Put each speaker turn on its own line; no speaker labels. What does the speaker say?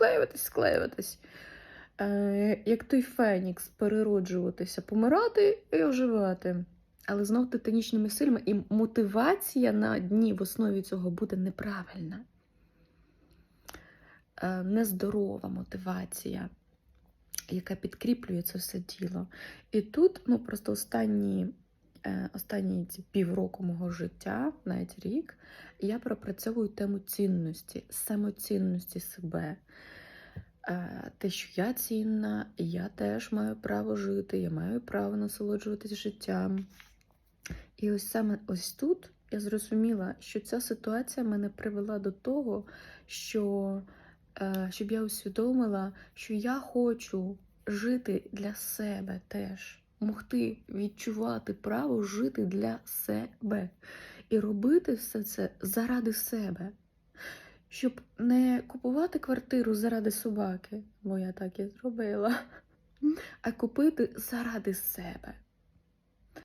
склеюватись, склеюватись. Е, як той Фенікс, перероджуватися, помирати і оживати. Але знов титанічними силами, і мотивація на дні в основі цього буде неправильна. Е, нездорова мотивація, яка підкріплює це все діло. І тут, ну, просто останні, останні ці півроку мого життя, навіть рік, я пропрацьовую тему цінності, самоцінності себе. Е, Те, що я цінна, я теж маю право жити, я маю право насолоджуватись життям. І ось саме ось тут я зрозуміла, що ця ситуація мене привела до того, що е, щоб я усвідомила, що я хочу жити для себе теж, могти відчувати право жити для себе і робити все це заради себе. Щоб не купувати квартиру заради собаки, бо я так і зробила, а купити заради себе.